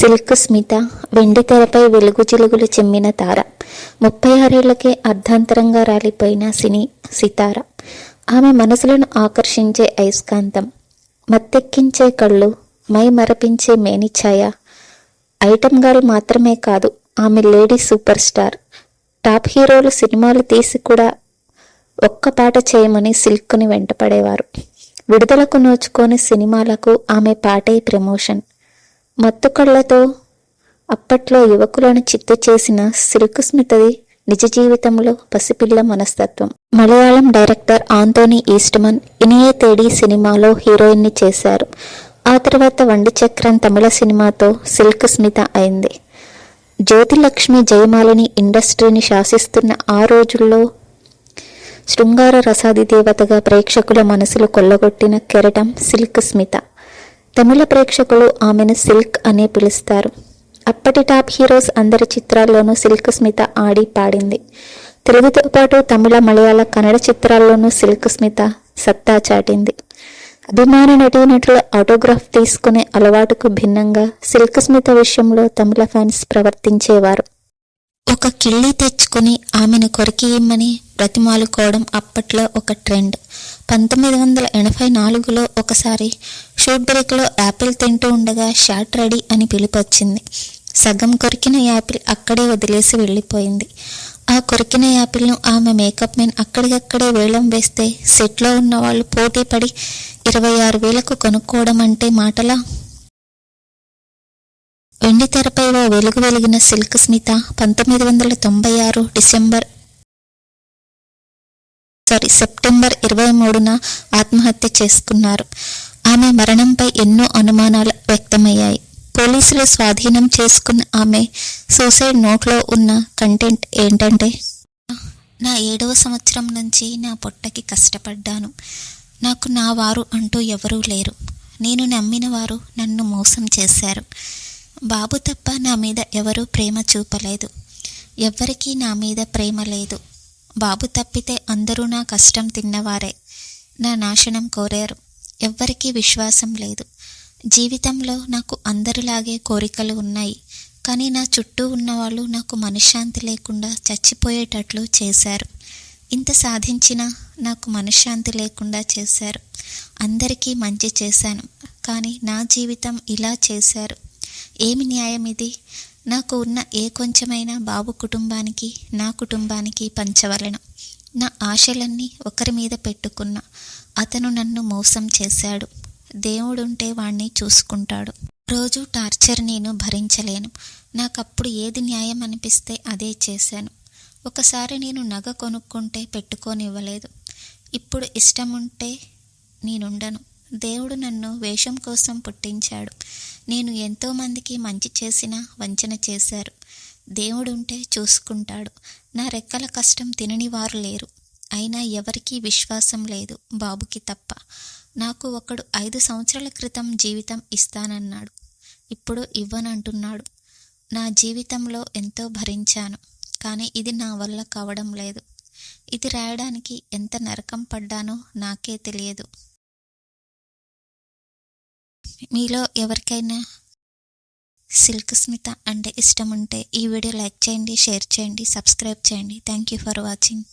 Silk Smitha వెండి తెరపై వెలుగు చిలుగులు చెమ్మిన తార. ముప్పై ఆరేళ్ళకే అర్ధాంతరంగా రాలిపోయిన సినీ సితార. ఆమె మనసులను ఆకర్షించే అయస్కాంతం మత్తెక్కించే కళ్ళు మై మరపించే మేనిఛాయ. ఐటమ్ గారు మాత్రమే కాదు ఆమె లేడీ సూపర్ స్టార్. టాప్ హీరోలు సినిమాలు తీసి కూడా ఒక్క పాట చేయమని సిల్క్ని వెంటపడేవారు. విడుదలకు నోచుకొని సినిమాలకు ఆమె పాటే ప్రమోషన్. మత్తుకళ్ళతో అప్పట్లో యువకులను చిత్తు చేసిన సిల్క్ స్మితది నిజ జీవితంలో పసిపిల్ల మనస్తత్వం. మలయాళం డైరెక్టర్ ఆంటోనీ ఈస్ట్మన్ ఇనియే తేడి సినిమాలో హీరోయిన్ని చేశారు. ఆ తర్వాత వండి చక్రం తమిళ సినిమాతో సిల్క్ స్మిత అయింది. జ్యోతిలక్ష్మి జయమాలిని ఇండస్ట్రీని శాసిస్తున్న ఆ రోజుల్లో శృంగార రసాది దేవతగా ప్రేక్షకుల మనసులు కొల్లగొట్టిన కెరటం సిల్క్ స్మిత తమిళ ప్రేక్షకులు ఆమెను సిల్క్ అనే పిలుస్తారు. అప్పటి టాప్ హీరోస్ అందరి చిత్రాల్లోనూ సిల్క్ స్మిత ఆడి పాడింది. తెలుగుతో పాటు తమిళ మలయాళ కన్నడ చిత్రాల్లోనూ సిల్క్ స్మిత సత్తా చాటింది. అభిమాన నటీనటుల ఆటోగ్రాఫ్ తీసుకునే అలవాటుకు భిన్నంగా సిల్క్ స్మిత విషయంలో తమిళ ఫ్యాన్స్ ప్రవర్తించేవారు. ఒక కిళ్ళి తెచ్చుకుని ఆమెను కొరికి ఇమ్మని బ్రతిమాలుకోవడం అప్పట్లో ఒక ట్రెండ్. పంతొమ్మిది వందల ఎనభై నాలుగులో ఒకసారి షూట్ బ్రేక్లో యాపిల్ తింటూ ఉండగా షాట్ రెడీ అని పిలుపొచ్చింది. సగం కొరికిన యాపిల్ అక్కడే వదిలేసి వెళ్ళిపోయింది. ఆ కొరికిన యాపిల్ను ఆమె మేకప్ మెన్ అక్కడికక్కడే వేలం వేస్తే సెట్లో ఉన్న వాళ్ళు పోటీ పడి ఇరవై ఆరు వేలకు కొనుక్కోవడం అంటే మాటలా? వెండి తెరపై ఓ వెలుగు వెలిగిన సిల్క్ స్మిత పంతొమ్మిది వందల తొంభై ఆరు డిసెంబర్ సారీ సెప్టెంబర్ ఇరవై మూడున ఆత్మహత్య చేసుకున్నారు. ఆమె మరణంపై ఎన్నో అనుమానాలు వ్యక్తమయ్యాయి. పోలీసులు స్వాధీనం చేసుకున్న ఆమె సూసైడ్ నోట్లో ఉన్న కంటెంట్ ఏంటంటే నా ఏడవ సంవత్సరం నుంచి నా పొట్టకి కష్టపడ్డాను. నాకు నా వారు అంటూ ఎవరూ లేరు. నేను నమ్మిన వారు నన్ను మోసం చేశారు. బాబు తప్ప నా మీద ఎవరూ ప్రేమ చూపలేదు. ఎవ్వరికీ నా మీద ప్రేమ లేదు. బాబు తప్పితే అందరూ నా కష్టం తిన్నవారే. నా నాశనం కోరారు. ఎవ్వరికీ విశ్వాసం లేదు. జీవితంలో నాకు అందరిలాగే కోరికలు ఉన్నాయి. కానీ నా చుట్టూ ఉన్నవాళ్ళు నాకు మనశ్శాంతి లేకుండా చచ్చిపోయేటట్లు చేశారు. ఇంత సాధించినా నాకు మనశ్శాంతి లేకుండా చేశారు. అందరికీ మంచి చేశాను. కానీ నా జీవితం ఇలా చేశారు. ఏమి న్యాయం ఇది? నాకు ఉన్న ఏ కొంచెమైనా బాబు కుటుంబానికి నా కుటుంబానికి పంచవలను. నా ఆశలన్నీ ఒకరి మీద పెట్టుకున్నా అతను నన్ను మోసం చేశాడు. దేవుడుంటే వాణ్ణి చూసుకుంటాడు. రోజు టార్చర్ నేను భరించలేను. నాకప్పుడు ఏది న్యాయం అనిపిస్తే అదే చేశాను. ఒకసారి నేను నగ కొనుక్కుంటే పెట్టుకోనివ్వలేదు. ఇప్పుడు ఇష్టం ఉంటే నేనుండను. దేవుడు నన్ను వేషం కోసం పుట్టించాడు. నేను ఎంతోమందికి మంచి చేసినా వంచన చేశారు. దేవుడుంటే చూసుకుంటాడు. నా రెక్కల కష్టం తినని వారు లేరు. అయినా ఎవరికీ విశ్వాసం లేదు బాబుకి తప్ప. నాకు ఒకడు ఐదు సంవత్సరాల క్రితం జీవితం ఇస్తానన్నాడు. ఇప్పుడు ఇవ్వనంటున్నాడు. నా జీవితంలో ఎంతో భరించాను. కానీ ఇది నా వల్ల కావడం లేదు. ఇది రాయడానికి ఎంత నరకం పడ్డానో నాకే తెలియదు. మీలో ఎవరికైనా సిల్క్ స్మిత అంటే ఇష్టం ఉంటే ఈ వీడియో లైక్ చేయండి షేర్ చేయండి సబ్స్క్రైబ్ చేయండి. Thank you for watching